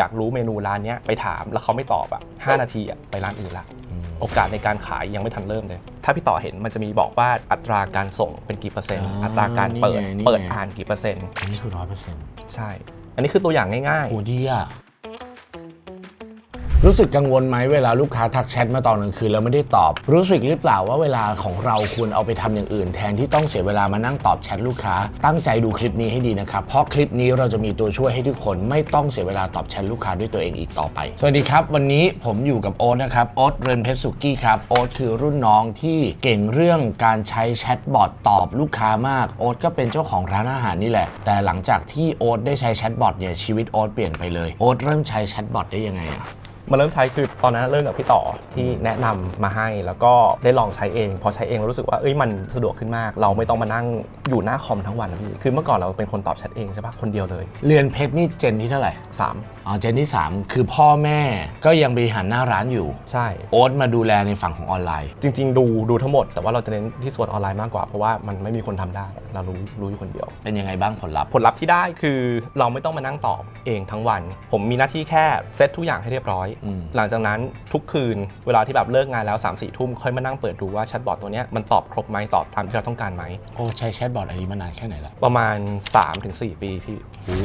อยากรู้เมนูร้านเนี้ยไปถามแล้วเขาไม่ตอบอะ5นาทีอะไปร้านอื่นละอืมโอกาสในการขายยังไม่ทันเริ่มเลย ถ้าพี่ต่อเห็นมันจะมีบอกว่าอัตราการส่งเป็นกี่เปอร์เซ็นต์อ่าอัตราการเปิด นี่ไงนี่ไง เปิดอ่านกี่เปอร์เซ็นต์ อันนี้คือร้อยเปอร์เซ็นต์ใช่ อันนี้คือตัวอย่างง่าย โหดีอะ รู้สึกกังวลไหมเวลาลูกค้าทักแชทมาตอนกลางคืนแล้วไม่ได้ตอบ รู้สึกหรือเปล่าว่าเวลาของเราควรเอาไปทำอย่างอื่น แทนที่ต้องเสียเวลามานั่งตอบแชทลูกค้า ตั้งใจดูคลิปนี้ให้ดีนะครับ เพราะคลิปนี้เราจะมีตัวช่วยให้ทุกคนไม่ต้องเสียเวลาตอบแชทลูกค้าด้วยตัวเองอีกต่อไป สวัสดีครับ วันนี้ผมอยู่กับโอ๊ตนะครับโอ๊ตเรนเพชรสุกี้ครับโอ๊ตคือรุ่นน้องที่เก่งเรื่องการใช้แชทบอทตอบลูกค้ามากโอ๊ตก็เป็นเจ้าของร้านอาหารนี่แหละ แต่หลังจากที่โอ๊ตได้ใช้แชทบอทเนี่ยชีวิตโอ๊ตเปลี่ยนไปเลยโอ๊ตเริ่มใช้แชทบอทได้ยังไงอะ มาเริ่มใช้คือตอนนั้นเริ่มกับพี่ต่อที่แนะนำมาให้แล้วก็ได้ลองใช้เอง พอใช้เองเรารู้สึกว่าเอ้ยมันสะดวกขึ้นมาก เราไม่ต้องมานั่งอยู่หน้าคอมทั้งวันนะพี่คือเมื่อก่อนเราเป็นคนตอบแชทเองใช่ปะคนเดียวเลย เรียนเพชรนี่เจนที่เท่าไหร่สามอ๋อเจนที่ 3 คือพ่อแม่ก็ยังบริหารหน้าร้านอยู่ ใช่โอ๊ตมาดูแลในฝั่งของออนไลน์ จริง ๆ ดูดูทั้งหมดแต่ว่าเราจะเน้นที่ส่วนออนไลน์มากกว่าเพราะว่ามันไม่มีคนทำได้ เรารู้รู้อยู่คนเดียว เป็นยังไงบ้างผลลัพธ์ผลลัพธ์ที่ได้คือเราไม่ต้องมานั่งตอบเองทั้งวัน ผมมีหน้าที่แค่เซตทุกอย่างให้เรียบร้อยอืมหลังจากนั้นทุกคืนเวลาที่แบบเลิกงานแล้ว3ามสี่ทุ่มค่อยมานั่งเปิดดูว่าแชทบอทตัวเนี้ยมันตอบครบไหมตอบตามที่เราต้องการไหมโอ้ใช้แชทบอทอันนี้มานานแค่ไหนละประมาณ 3-4 ปีพี่ โอ้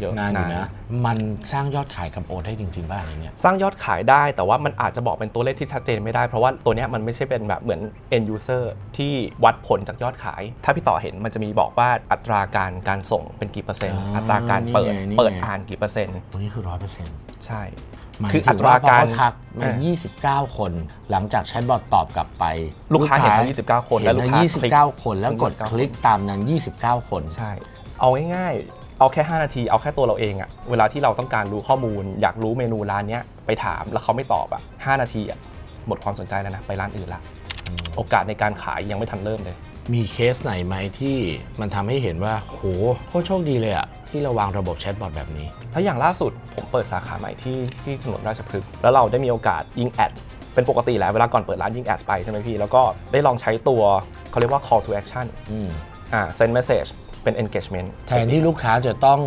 เยอะนานอยู่นานนะมันสร้างยอดขายกับโอ๊ตได้จริงๆบ้างอะไรเนี่ย สร้างยอดขายได้แต่ว่ามันอาจจะบอกเป็นตัวเลขที่ชัดเจนไม่ได้ เพราะว่าตัวเนี้ยมันไม่ใช่เป็นแบบเหมือน end user ที่วัดผลจากยอดขาย ถ้าพี่ต่อเห็นมันจะมีบอกว่าอัตราการการส่งเป็นกี่เปอร์เซ็นต์อ่าอัตราการเปิดนี่ไงนี่ไง เปิดอ่านกี่เปอร์เซ็นต์ตรงนี้คือร้อยเปอร์เซ็นต์ ใช่หมาย คือถึอังตราว่าพอการเขาทักมาอ่า29 คน หลังจากแชทบอทตอบกลับไป ลูกค้าเห็นทั้ง29 คนเห็และนลูกทั้งค้าคลิก29คนแล้วกด29คลิกตามนั้น 29 คนใช่เอาง่ายๆ เอาแค่ 5 นาที เอาแค่ตัวเราเองอะเวลาที่เราต้องการรู้ข้อมูล อยากรู้เมนูร้านเนี้ยไปถามแล้วเขาไม่ตอบอะ5นาทีอะหมดความสนใจแล้วนะ ไปร้านอื่นละ โอกาสในการขายยังไม่ทันเริ่มเลย มีเคสไหนไหมที่มันทำให้เห็นว่า โหโคตรโชคดีเลยอะที่เราวางระบบแชทบอทแบบนี้ ถ้าอย่างล่าสุดผมเปิดสาขาใหม่ที่ที่ถนนราชพฤกษ์แล้วเราได้มีโอกาสยิงแอดเป็นปกติแหละเวลาก่อนเปิดร้านยิงแอดไปใช่ไหมพี่ แล้วก็ได้ลองใช้ตัวเขาเรียกว่า call to action อืม อ่า send message เป็น engagement แทนที่ลูกค้าจะต้อง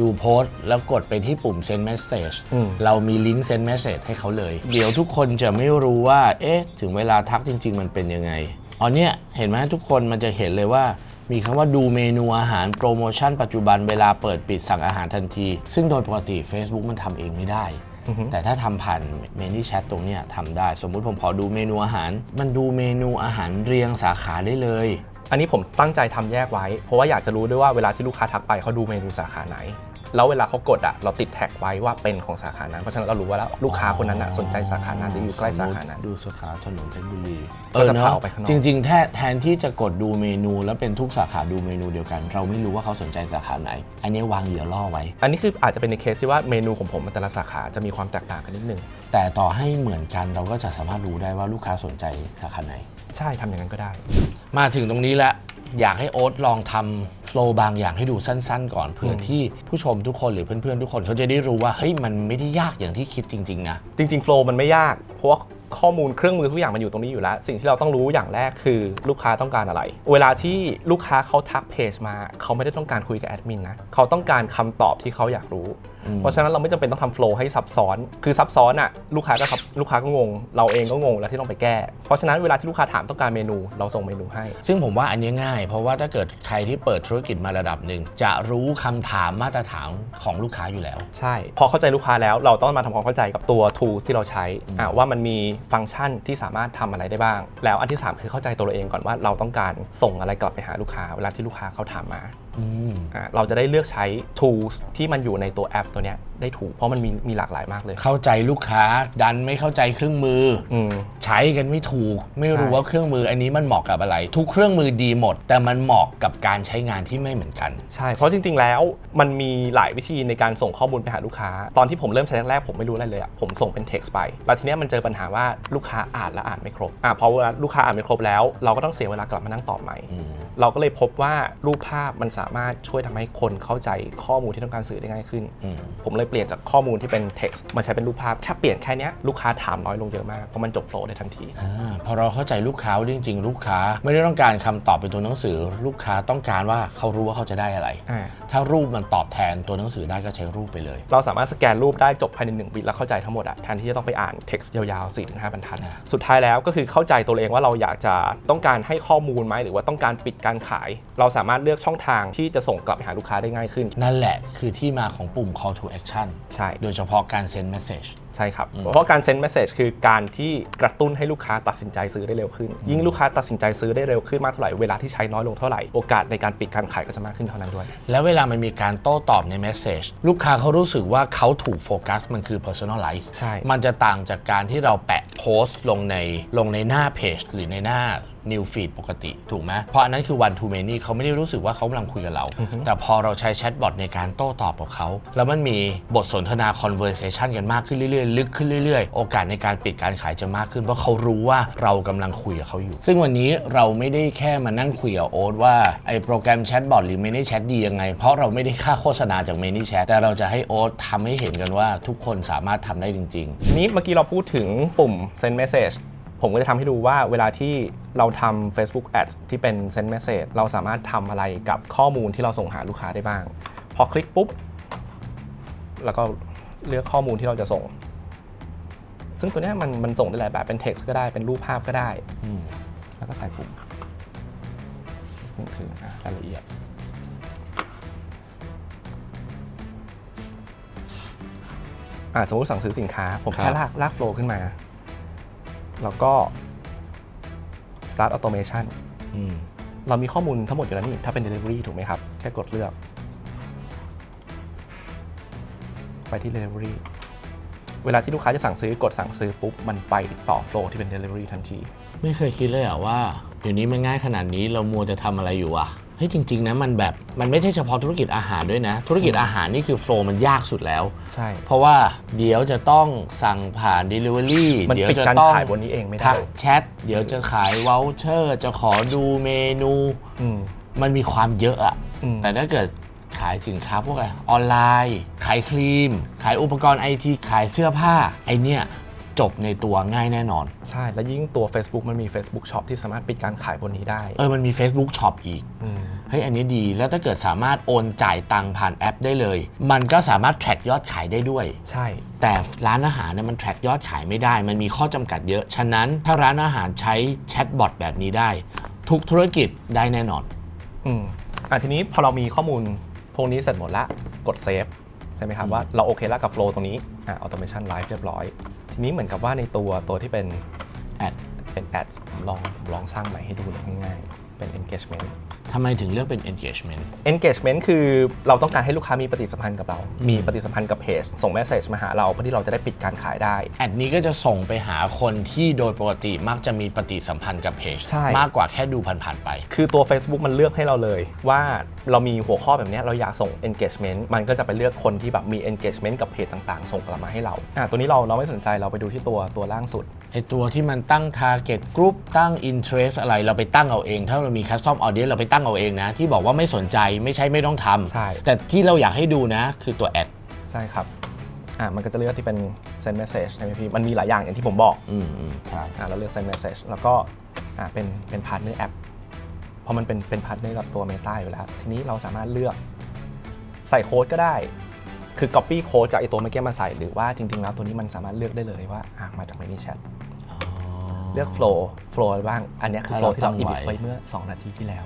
ดูโพสต์แล้วกดไปที่ปุ่ม send message อืมเรามีลิงก์ send message ให้เขาเลย เดี๋ยวทุกคนจะไม่รู้ว่า เอ๊ะ ถึงเวลาทักจริง ๆ มันเป็นยังไงอ๋อเนี่ยเห็นไหมทุกคนมันจะเห็นเลยว่ามีคำว่าดูเมนูอาหารโปรโมชั่นปัจจุบันเวลาเปิดปิดสั่งอาหารทันที ซึ่งโดยปกติ Facebook มันทำเองไม่ได้อือฮึแต่ถ้าทำผ่านเมนูแชทตรงเนี้ยทำได้ สมมุติผมขอดูเมนูอาหาร มันดูเมนูอาหารเรียงสาขาได้เลย อันนี้ผมตั้งใจทำแยกไว้ เพราะว่าอยากจะรู้ด้วยว่าเวลาที่ลูกค้าทักไปเขาดูเมนูสาขาไหน แล้วเวลาเขากดอะเราติดแท็กไว้ว่าเป็นของสาขานั้น เพราะฉะนั้นเรารู้ว่าแล้วลูกค้าคนนั้นอะสนใจสาขานั้นหรืออยู่ใกล้สาขานั้น ดูสาขาถนนเพชรบุรีก็จะพาออกไปข้างนอกจริงๆแทนแทนที่จะกดดูเมนู แล้วเป็นทุกสาขาดูเมนูเดียวกัน เราไม่รู้ว่าเขาสนใจสาขาไหน อันนี้วางเหยื่อล่อไว้ อันนี้คืออาจจะเป็นในเคสที่ว่าเมนูของผมแต่ละสาขาจะมีความแตกต่างกันนิดนึงแต่ต่อให้เหมือนกันเราก็จะสามารถรู้ได้ว่าลูกค้าสนใจสาขาไหน ใช่ทำอย่างนั้นก็ได้ มาถึงตรงนี้แล้วอยากให้โอ๊ตลองทำโฟล์บางอย่างให้ดูสั้น ๆ ก่อนเผื่อที่ผู้ชมทุกคนหรือเพื่อนๆทุกคนเขาจะได้รู้ว่าเฮ้ยมันไม่ได้ยากอย่างที่คิดจริง ๆ นะ จริงๆโฟล์มันไม่ยาก เพราะว่าข้อมูลเครื่องมือทุกอย่างมันอยู่ตรงนี้อยู่แล้ว สิ่งที่เราต้องรู้อย่างแรกคือลูกค้าต้องการอะไร เวลาที่ลูกค้าเขาทักเพจมา เขาไม่ได้ต้องการคุยกับแอดมินนะเขาต้องการคำตอบที่เขาอยากรู้อืม เพราะฉะนั้นเราไม่จำเป็นต้องทำโฟล์ให้ซับซ้อน คือซับซ้อนอะลูกค้าก็ซับลูกค้าก็งง เราเองก็งงแล้วที่ต้องไปแก้ เพราะฉะนั้นเวลาที่ลูกค้าถามต้องการเมนูเราส่งเมนูให้ ซึ่งผมว่าอันนี้ง่าย เพราะว่าถ้าเกิดใครที่เปิดธุรกิจมาระดับหนึ่งจะรู้คำถามมาตรฐานของลูกค้าอยู่แล้ว ใช่ พอเข้าใจลูกค้าแล้วเราต้องมาทำความเข้าใจกับตัว tools ที่เราใช้อะว่ามันมีฟังก์ชันที่สามารถทำอะไรได้บ้าง แล้วอันที่ 3 คือเข้าใจตัวเราเองก่อนว่าเราต้องการส่งอะไรกลับไปหาลูกค้าเวลาที่ลูกค้าเขาถามมาอืมอะเราจะได้เลือกใช้ tools ที่มันอยู่ในตัวแอปตัวเนี้ย ได้ถูก เพราะมันมีมีหลากหลายมากเลย เข้าใจลูกค้าดันไม่เข้าใจเครื่องมืออืมใช้กันไม่ถูก ไม่รู้ใช่ว่าเครื่องมืออันนี้มันเหมาะกับอะไร ทุกเครื่องมือดีหมด แต่มันเหมาะกับการใช้งานที่ไม่เหมือนกัน ใช่ เพราะจริง ๆ แล้วมันมีหลายวิธีในการส่งข้อมูลไปหาลูกค้า ตอนที่ผมเริ่มใช้แรกๆผมไม่รู้อะไรเลยอะผมส่งเป็น text ไป แล้วทีเนี้ยมันเจอปัญหาว่าลูกค้าอ่านและอ่านไม่ครบอะพอเวลาลูกค้าอ่านไม่ครบแล้ว เราก็ต้องเสียเวลากลับมานั่งตอบใหม่ อืม เราก็เลยพบว่ารูปภาพมันสามารถช่วยทำให้คนเข้าใจข้อมูลที่ต้องการสื่อได้ง่ายขึ้น อืม ผมเลยเปลี่ยนจากข้อมูลที่เป็น text มาใช้เป็นรูปภาพแค่เปลี่ยนแค่เนี้ยลูกค้าถามน้อยลงเยอะมากเพราะมันจบโฟล์ได้ได้ทันทีอาพอเราเข้าใจลูกค้าว่าจริง ๆ ลูกค้าไม่ได้ต้องการคำตอบเป็นตัวหนังสือ ลูกค้าต้องการว่าเขารู้ว่าเขาจะได้อะไรอ่าถ้ารูปมันตอบแทนตัวหนังสือได้ก็ใช้รูปไปเลย เราสามารถสแกนรูปได้จบภายในหนึ่งวิแล้วเข้าใจทั้งหมดอะแทนที่จะต้องไปอ่านเท็กซ์ยาวๆ4-5บรรทัดอ่าสุดท้ายแล้วก็คือเข้าใจตัวเองว่าเราอยากจะต้องการให้ข้อมูลไหมหรือว่าต้องการปิดการขาย เราสามารถเลือกช่องทางที่จะส่งกลับไปหาลูกค้าได้ง่ายขึ้น นั่นแหละคือที่มาของปุ่ม call to action ใช่ โดยเฉพาะการ send message ใช่ครับเพราะการเซ็นเมสเซจคือการที่กระตุ้นให้ลูกค้าตัดสินใจซื้อได้เร็วขึ้น ยิ่งลูกค้าตัดสินใจซื้อได้เร็วขึ้นมากเท่าไหร่ เวลาที่ใช้น้อยลงเท่าไหร่ โอกาสในการปิดการขายก็จะมากขึ้นเท่านั้นด้วย แล้วเวลามันมีการโต้ตอบใน message ลูกค้าเขารู้สึกว่าเขาถูกโฟกัส มันคือ personalize ใช่ มันจะต่างจากการที่เราแปะโพสต์ลงในลงในหน้าเพจหรือในหน้า new feed ปกติ ถูกไหมเพราะอันนั้นคือ one to many เขาไม่ได้รู้สึกว่าเขากำลังคุยกับเรา แต่พอเราใช้แชทบอทในการโต้ตอบกับเขา แล้วมันมีบทสนทนา conversation กันมากขึ้นเรื่อยๆ ลึกขึ้นเรื่อยๆ โอกาสในการปิดการขายจะมากขึ้น เพราะเขารู้ว่าเรากำลังคุยกับเขาอยู่ ซึ่งวันนี้เราไม่ได้แค่มานั่งคุยกับโอ๊ตว่าไอ้โปรแกรมแชทบอทหรือ many chat ดียังไง เพราะเราไม่ได้ค่าโฆษณาจาก many chat แต่เราจะให้โอ๊ตทำให้เห็นกันว่าทุกคนสามารถทำได้จริงๆทีนี้เมื่อกี้เราพูดถึงปุ่ม send message ผมก็จะทำให้ดูว่าเวลาที่เราทำ Facebook Ads ที่เป็น send message เราสามารถทำอะไรกับข้อมูลที่เราส่งหาลูกค้าได้บ้าง พอคลิกปุ๊บ แล้วก็เลือกข้อมูลที่เราจะส่ง ซึ่งตัวเนี้ยมันมันส่งได้หลายแบบเป็น text ก็ได้เป็นรูปภาพก็ได้อืมแล้วก็ใส่ปุ่มนี่คืออะรายละเอียดอะสมมติสั่งซื้อสินค้า ผมครัแค่บลากลากโฟล์ขึ้นมา แล้วก็ start automation อืมเรามีข้อมูลทั้งหมดอยู่แล้วนี่ ถ้าเป็น delivery ถูกไหมครับ แค่กดเลือก ไปที่ delivery เวลาที่ลูกค้าจะสั่งซื้อกดสั่งซื้อปุ๊บ มันไปต่อโฟล์ที่เป็น delivery ทันที ไม่เคยคิดเลยอะว่าเดี๋ยวนี้มันง่ายขนาดนี้เรามัวจะทำอะไรอยู่อะเฮ้ยจริง ๆ นะมันแบบมันไม่ใช่เฉพาะธุรกิจอาหารด้วยนะ ธุรกิจอาหารนี่คือโฟล์มันยากสุดแล้ว ใช่ เพราะว่าเดี๋ยวจะต้องสั่งผ่าน Delivery มันเดี๋ยวปิดจะการต้องขายบนนี้เองไม่ได้ทักแชทเดี๋ยวจะขายวอลเชอร์จะขอดูเมนู อืม มันมีความเยอะอะอืม แต่ถ้าเกิดขายสินค้าพวกอะไรออนไลน์ ขายครีม ขายอุปกรณ์ไอที ขายเสื้อผ้าไอเนี่ย จบในตัวง่ายแน่นอน ใช่ แล้วยิ่งตัว Facebook มันมี Facebook Shop ที่สามารถปิดการขายบนนี้ได้ เออ มันมี Facebook Shop อีก อืม เฮ้ย อันนี้ดี แล้วถ้าเกิดสามารถโอนจ่ายตังค์ผ่านแอปได้เลย มันก็สามารถ track ยอดขายได้ด้วย ใช่ แต่ร้านอาหารเนี่ยมัน track ยอดขายไม่ได้ มันมีข้อจำกัดเยอะ ฉะนั้นถ้าร้านอาหารใช้แชทบอทแบบนี้ได้ ทุกธุรกิจได้แน่นอน อืมอะทีนี้พอเรามีข้อมูลพวกนี้เสร็จหมดละ กดเซฟใช่ไหมครับว่าเราโอเคแล้วกับโฟล์ตรงนี้อะ automation live เรียบร้อย ทีนี้เหมือนกับว่าในตัวตัวที่เป็นแอดเป็นแอดลองผมลองสร้างใหม่ให้ดูเลยง่ายๆเป็น engagement ทำไมถึงเลือกเป็น engagement engagement คือเราต้องการให้ลูกค้ามีปฏิสัมพันธ์กับเรา มีปฏิสัมพันธ์กับเพจ ส่ง message มาหาเราเพื่อที่เราจะได้ปิดการขายได้ แอดนี้ก็จะส่งไปหาคนที่โดยปกติมักจะมีปฏิสัมพันธ์กับเพจ ใช่ มากกว่าแค่ดูผ่านๆไป คือตัว Facebook มันเลือกให้เราเลย ว่าเรามีหัวข้อแบบเนี้ยเราอยากส่ง engagement มันก็จะไปเลือกคนที่แบบมี engagement กับเพจต่างๆ ส่งกลับมาให้เราอะตัวนี้เราเราไม่สนใจเราไปดูที่ตัวตัวล่างสุด ไอตัวที่มันตั้ง target group ตั้ง interest อะไรเราไปตั้งเอาเอง ถ้าเรามี custom audience เราไปตั้งเอาเองนะ ที่บอกว่าไม่สนใจไม่ใช่ไม่ต้องทำใช่แต่ที่เราอยากให้ดูนะ คือตัวแอดใช่ครับ อะมันก็จะเลือกที่เป็น send message ใช่ไหมพี่ มันมีหลายอย่างอย่างที่ผมบอก อืมอืมใช่ อะเราเลือก send message แล้วก็ อะเป็น เป็น partner app เพราะมันเป็น เป็น partner กับตัว Meta อยู่แล้ว ทีนี้เราสามารถเลือกใส่โค้ดก็ได้ คือ copy โค้ดจากไอตัวเมื่อกี้มาใส่ หรือว่าจริง ๆ แล้วตัวนี้มันสามารถเลือกได้เลยว่า อะมาจาก ManyChat เลือก flow flow อะไรบ้าง อันเนี้ยคือ ถ้า flow เราที่เรา ตั้ง edit ไว้ไว้เมื่อ 2 นาทีที่แล้ว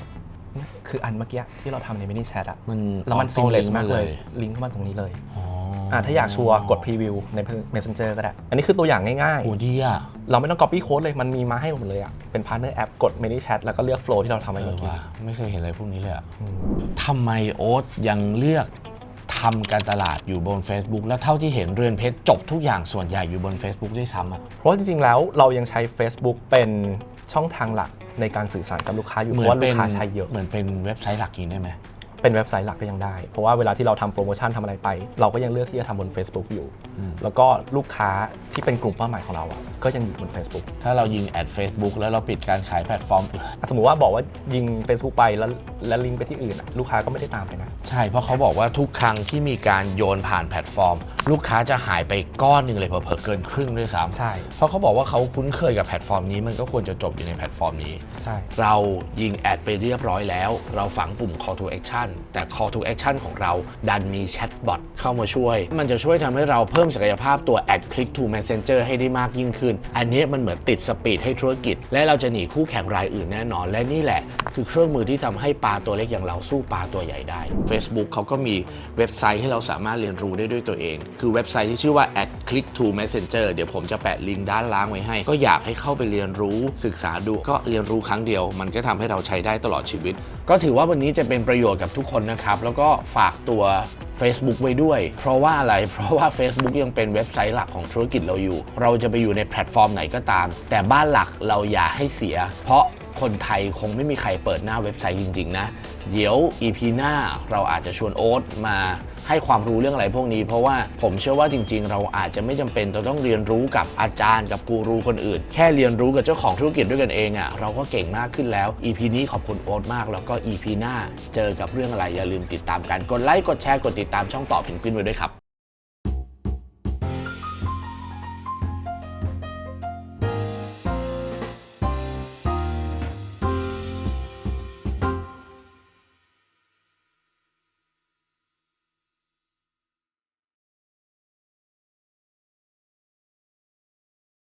คืออันเมื่อกี้ที่เราทำใน ManyChat อะมันแล้วมัน auto seamless link มากเลยมาลิงก์เข้ามาตรงนี้เลยอ๋อออะถ้าอยากชัวร์กด preview ใน Messenger ก็ได้ อันนี้คือตัวอย่างง่ายโหดีอะๆ เราไม่ต้อง copy code เลยมันมีมาให้หมดเลยอะเป็น partner app กด ManyChat แล้วก็เลือก flow ที่เราทำไปเอเมื่ออกี้ ว่ะไม่เคยเห็นอะไรพวกนี้เลยอะทำไมโอ๊ตยังเลือกทำการตลาดอยู่บน Facebook แล้วเท่าที่เห็นเรือนเพชรจบทุกอย่างส่วนใหญ่อยู่บน Facebook ด้วยซ้ำอะ เพราะว่าจริงๆ แล้วเรายังใช้ Facebook เป็นช่องทางหลัก ในการสื่อสารกับลูกค้าอยู่เหเพมือนราะว่าเป็ลูนกค้าใช้เยอะ เหมือนเป็นเว็บไซต์หลักนี้ได้ไหมเป็นเป็นเว็บไซต์หลักก็ยังได้ เพราะว่าเวลาที่เราทำโปรโมชั่นทำอะไรไป เราก็ยังเลือกที่จะทำบน Facebook อยู่ แล้วก็ลูกค้า ที่เป็นกลุ่มเป้าหมายของเราอะก็ยังอยู่บน Facebook ถ้าเรายิงแอด Facebook แล้วเราปิดการขายแพลตฟอร์มอื่นสมมุติว่าบอกว่ายิง Facebook ไปแล้วแล้วลิงก์ไปที่อื่นอะลูกค้าก็ไม่ได้ตามไปนะ ใช่ เพราะเขาบอกว่าทุกครั้งที่มีการโยนผ่านแพลตฟอร์ม ลูกค้าจะหายไปก้อนหนึ่งเลยเผลอๆเกินครึ่งด้วยซ้ำใช่ เพราะเขาบอกว่าเขาคุ้นเคยกับแพลตฟอร์มนี้มันก็ควรจะจบอยู่ในแพลตฟอร์มนี้ ใช่ เรายิงแอดไปเรียบร้อยแล้ว เราฝังปุ่ม call to action แต่ call to action ของเราดันมีแชทบอทเข้ามาช่วย มันจะช่วยทำให้เราเพิ่มศักยภาพตัว ad click to messenger ให้ได้มากยิ่งขึ้น อันนี้มันเหมือนติดสปีดให้ธุรกิจ และเราจะหนีคู่แข่งรายอื่นแน่นอน และนี่แหละ คือเครื่องมือที่ทำให้ปลาตัวเล็กอย่างเราสู้ปลาตัวใหญ่ได้ Facebook เขาก็มีเว็บไซต์ให้เราสามารถเรียนรู้ได้ด้วยตัวเอง คือเว็บไซต์ที่ชื่อว่า ad click to messenger เดี๋ยวผมจะแปะลิงก์ด้านล่างไว้ให้ ก็อยากให้เข้าไปเรียนรู้ศึกษาดู ก็เรียนรู้ครั้งเดียว มันก็ทำให้เราใช้ได้ตลอดชีวิต ก็ถือว่าวันนี้จะเป็นประโยชน์กับทุกคนนะครับ แล้วก็ฝากตัว Facebook ไว้ด้วย เพราะว่าอะไร เพราะว่า Facebook ยังเป็นเว็บไซต์หลักของธุรกิจเราอยู่ เราจะไปอยู่ในแพลตฟอร์มไหนก็ตาม แต่บ้านหลักเราอย่าให้เสีย เพราะ คนไทยคงไม่มีใครเปิดหน้าเว็บไซต์จริง ๆ นะ เดี๋ยว EP หน้าเราอาจจะชวนโอ๊ตมาให้ความรู้เรื่องอะไรพวกนี้ เพราะว่าผมเชื่อว่าจริง ๆ เราอาจจะไม่จำเป็นต้องเรียนรู้กับอาจารย์กับกูรูคนอื่น แค่เรียนรู้กับเจ้าของธุรกิจด้วยกันเองอะ่ะเราก็เก่งมากขึ้นแล้ว EP นี้ขอบคุณโอ๊ตมากแล้วก็ EP หน้าเจอกับเรื่องอะไรอย่าลืมติดตามกันกดไลค์กดแชร์กดติดตามช่องต่อเพนกวินไว้ด้วยครับ